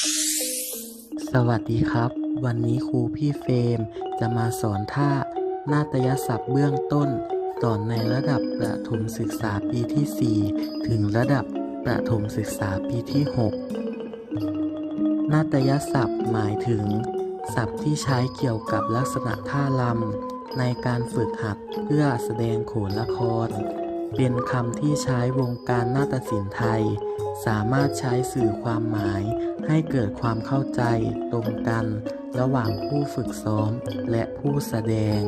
สวัสดีครับ วันนี้ครูพี่เฟรมจะมาสอนท่านาฏยศัพท์เบื้องต้น สอนในระดับประถมศึกษาปีที่ 4 ถึงระดับประถมศึกษาปีที่ 6 นาฏยศัพท์หมายถึง ศัพท์ที่ใช้เกี่ยวกับลักษณะท่ารำในการฝึกหัดเพื่อแสดงโขนละคร เป็นคำที่ใช้วงการนาฏศิลป์ไทย สามารถใช้สื่อความหมาย ให้เกิดความเข้าใจตรงกัน ระหว่างผู้ฝึกซ้อมและผู้แสดง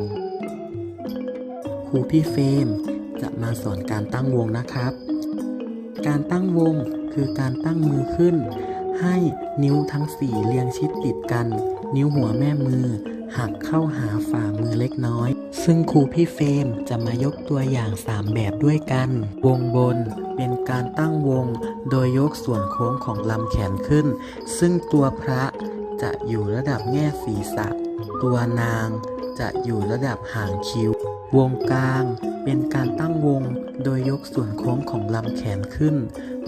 ครูพี่เฟมจะมาสอนการตั้งวงนะครับ การตั้งวงคือการตั้งมือขึ้น ให้นิ้วทั้งสี่เรียงชิดติดกัน นิ้วหัวแม่มือ หักเข้าหาฝ่ามือเล็กน้อย ซึ่งครูพี่เฟรมจะมายกตัวอย่าง 3 แบบด้วยกัน วงบนเป็นการตั้งวงโดยยกส่วนโค้งของลำแขนขึ้น ซึ่งตัวพระจะอยู่ระดับแง่ศีรษะ ตัวนางจะอยู่ระดับหางคิ้ว วงกลางเป็นการตั้งวงโดยยกส่วนโค้งของลำแขนขึ้น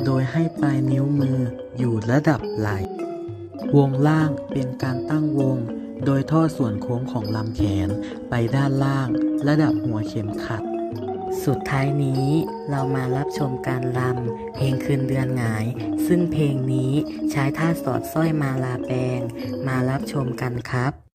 โดยให้ปลายนิ้วมืออยู่ระดับไหล่ วงล่างเป็นการตั้งวง โดยทอดส่วนโค้งของลำแขนไปด้านล่างระดับหัวเข็มขัด สุดท้ายนี้เรามารับชมการลำเพลงคืนเดือนหงาย ซึ่งเพลงนี้ใช้ท่าสอดสร้อยมาลาแปลง มารับชมกันครับ